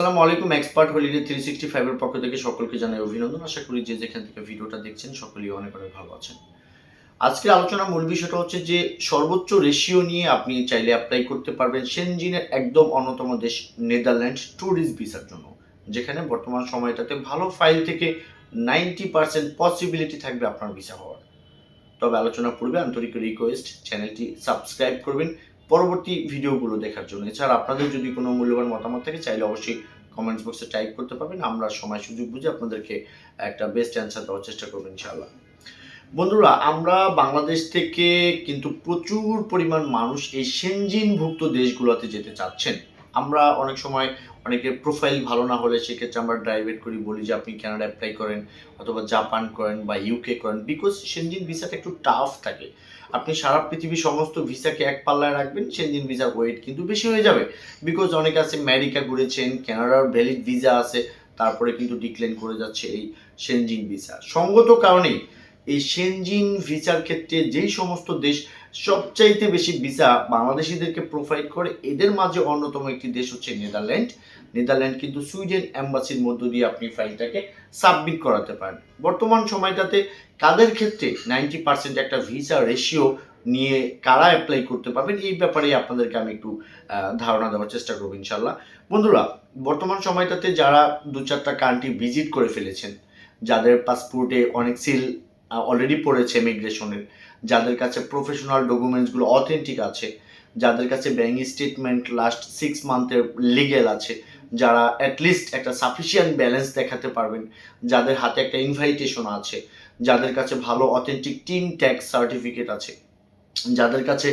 আসসালামু আলাইকুম expert holiday three sixty ফাইভের পক্ষ থেকে সকলকে জানাই অভিনন্দন। আশা করি যে যেখান থেকে ভিডিওটা দেখছেন, সকলেই অনেক অনেক ভালো আছেন। আজকের আলোচনার মূল বিষয়টা হচ্ছে যে, সর্বোচ্চ রেশিও নিয়ে আপনি চাইলে অ্যাপ্লাই করতে পারবেন সেনজিনের একদম অন্যতম দেশ নেদারল্যান্ড ট্যুরিস্ট ভিসার জন্য, যেখানে বর্তমান সময়টাতে ভালো ফাইল থেকে নাইনটি পার্সেন্ট পসিবিলিটি থাকবে আপনার ভিসা হওয়ার। তবে আলোচনা পূর্বে আন্তরিক রিকোয়েস্ট চ্যানেলটি সাবস্ক্রাইব করবেন পরবর্তী ভিডিওগুলো দেখার জন্য। এছাড়া আপনাদের যদি কোনো মূল্যবান মতামত থাকে, চাইলে অবশ্যই কমেন্টস বক্সে টাইপ করতে পারবেন। আমরা সময় সুযোগ বুঝে আপনাদেরকে একটা বেস্ট অ্যান্সার দেওয়ার চেষ্টা করব ইনশাআল্লাহ। বন্ধুরা, আমরা বাংলাদেশ থেকে কিন্তু প্রচুর পরিমাণ মানুষ এই সেনজিনভুক্ত দেশগুলোতে যেতে চাচ্ছেন। আমরা অনেক সময় অনেকের প্রোফাইল ভালো না হলে সেক্ষেত্রে আমরা ড্রাইভেট করি, বলি যে আপনি কানাডা অ্যাপ্লাই করেন অথবা জাপান করেন বা ইউকে করেন বিকজ সেনজিন ভিসাটা একটু টাফ থাকে। আপনি সারা পৃথিবীর সমস্ত ভিসাকে এক পাল্লায় রাখবেন সেনজিন ভিসার ওয়েট কিন্তু বেশি হয়ে যাবে। বিকজ অনেকে আছে আমেরিকা ঘুরেছেন কানাডার ভ্যালিড ভিসা আছে, তারপরে কিন্তু ডিক্লেন করে যাচ্ছে এই সেনজিন ভিসা সঙ্গত কারণেই এই সেনজিন ভিসার ক্ষেত্রে যেই সমস্ত দেশ সবচাইতে বেশি ভিসা বাংলাদেশিদেরকে প্রোভাইড করে, এদের মাঝে অন্যতম একটি দেশ হচ্ছে নেদারল্যান্ড নেদারল্যান্ড কিন্তু সুইডেন অ্যাম্বাসির মধ্য দিয়ে আপনি ফাইলটাকে সাবমিট করাতে পারেন। বর্তমান সময়টাতে কাদের ক্ষেত্রে নাইনটি পার্সেন্ট একটা ভিসা রেশিও নিয়ে কারা অ্যাপ্লাই করতে পারবেন, এই ব্যাপারে আপনাদেরকে আমি একটু ধারণা দেওয়ার চেষ্টা করব ইনশাল্লাহ বন্ধুরা, বর্তমান সময়টাতে যারা দু চারটা কান্ট্রি ভিজিট করে ফেলেছেন, যাদের পাসপোর্টে অনেক সিল অলরেডি পড়েছে ইমিগ্রেশনের যাদের কাছে প্রফেশনাল ডকুমেন্টসগুলো অথেন্টিক আছে, যাদের কাছে ব্যাঙ্ক স্টেটমেন্ট লাস্ট সিক্স মান্থের লিগেল আছে, যারা অ্যাটলিস্ট একটা সাফিসিয়েন্ট ব্যালেন্স দেখাতে পারবেন, যাদের হাতে একটা ইনভাইটেশন আছে, যাদের কাছে ভালো অথেন্টিক টিম ট্যাক্স সার্টিফিকেট আছে, যাদের কাছে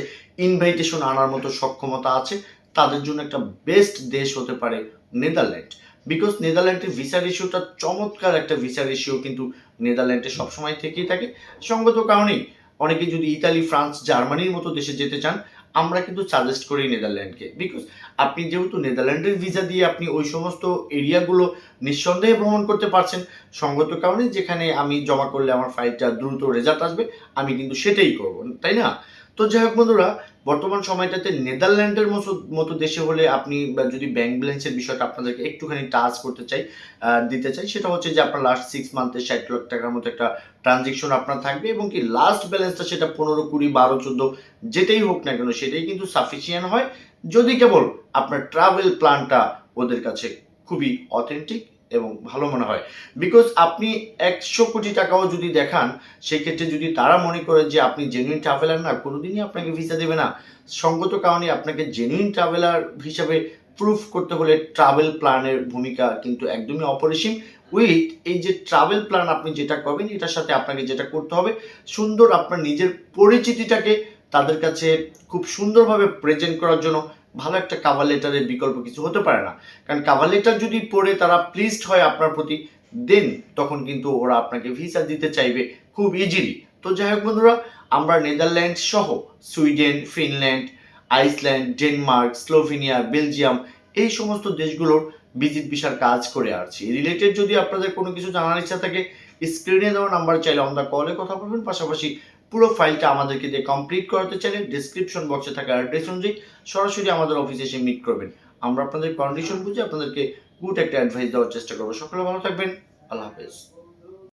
ইনভাইটেশন আনার মতো সক্ষমতা আছে, তাদের জন্য একটা বেস্ট দেশ হতে পারে নেদারল্যান্ড বিকজ নেদারল্যান্ডের ভিসা রেশিওটা চমৎকার একটা ভিসা রেশিও কিন্তু নেদারল্যান্ডে সবসময় থেকেই থাকে। সঙ্গত কারণেই অনেকে যদি ইতালি ফ্রান্স জার্মানির মতো দেশে যেতে চান, আমরা কিন্তু সাজেস্ট করি নেদারল্যান্ডকে বিকজ আপনি যেহেতু নেদারল্যান্ডের ভিসা দিয়ে আপনি ওই সমস্ত এরিয়াগুলো নিঃসন্দেহে ভ্রমণ করতে পারছেন, সঙ্গত কারণে যেখানে আমি জমা করলে আমার ফাইলটা দ্রুত রেজাল্ট আসবে, আমি কিন্তু সেটাই করব, তাই না? তো যাই হোক বন্ধুরা বর্তমান সময়টাতে নেদারল্যান্ডের মতো মতো দেশে হলে আপনি যদি ব্যাংক ব্যালেন্সের বিষয়টা আপনাদেরকে একটুখানি টাচ করতে চাই দিতে চাই, সেটা হচ্ছে যে আপনার লাস্ট সিক্স মান্থে ষাট লাখ টাকার মতো একটা ট্রানজেকশন আপনার থাকবে এবং কি লাস্ট ব্যালেন্সটা সেটা পনেরো, কুড়ি, বারো, চোদ্দ, যেটাই হোক না কেন সেটাই কিন্তু সাফিসিয়েন্ট হয়। যদি কেবল আপনার ট্রাভেল প্ল্যানটা ওদের কাছে খুবই অথেন্টিক এবং ভালো মনে হয়। বিকজ আপনি একশো কোটি টাকাও যদি দেখান, সেক্ষেত্রে যদি তারা মনে করে যে আপনি জেনুইন ট্রাভেলার না, কোনোদিনই আপনাকে ভিসা দেবে না। সঙ্গত কারণে আপনাকে জেনুইন ট্রাভেলার হিসাবে প্রুফ করতে হলে ট্রাভেল প্ল্যানের ভূমিকা কিন্তু একদমই অপরিসীম। উইথ এই যে ট্রাভেল প্ল্যান আপনি যেটা করবেন, এটার সাথে আপনাকে যেটা করতে হবে, সুন্দর আপনার নিজের পরিচিতিটাকে তাদের কাছে খুব সুন্দরভাবে প্রেজেন্ট করার জন্য। ভালো একটা কাভার লেটারের বিকল্প কিছু হতে পারে না। কারণ কাভার লেটার যদি পড়ে তারা প্লিজড হয় আপনার প্রতি দেন তখন কিন্তু ওরা আপনাকে ভিসা দিতে চাইবে খুব ইজিলি তো যাই হোক বন্ধুরা, আমরা নেদারল্যান্ড সহ Sweden, Finland, Iceland, Denmark, Slovenia, Belgium এই সমস্ত দেশগুলোর ভিজিট ভিসার কাজ করে আসছি। রিলেটেড যদি আপনাদের কোনো কিছু জানার ইচ্ছা থাকে স্ক্রিনে দেওয়া নাম্বার চাইলে আমরা কলে কথা বলবেন। পাশাপাশি পুরো ফাইলটা আমাদেরকে দিয়ে কমপ্লিট করাতে চাইলে ডিসক্রিপশন বক্সে থাকা অ্যাড্রেস অনুযায়ী সরাসরি আমাদের অফিসে এসে মিট করবেন। আমরা আপনাদের কন্ডিশন বুঝে আপনাদেরকে গুড একটা অ্যাডভাইস দেওয়ার চেষ্টা করব। সকলে ভালো থাকবেন। আল্লাহ হাফেজ।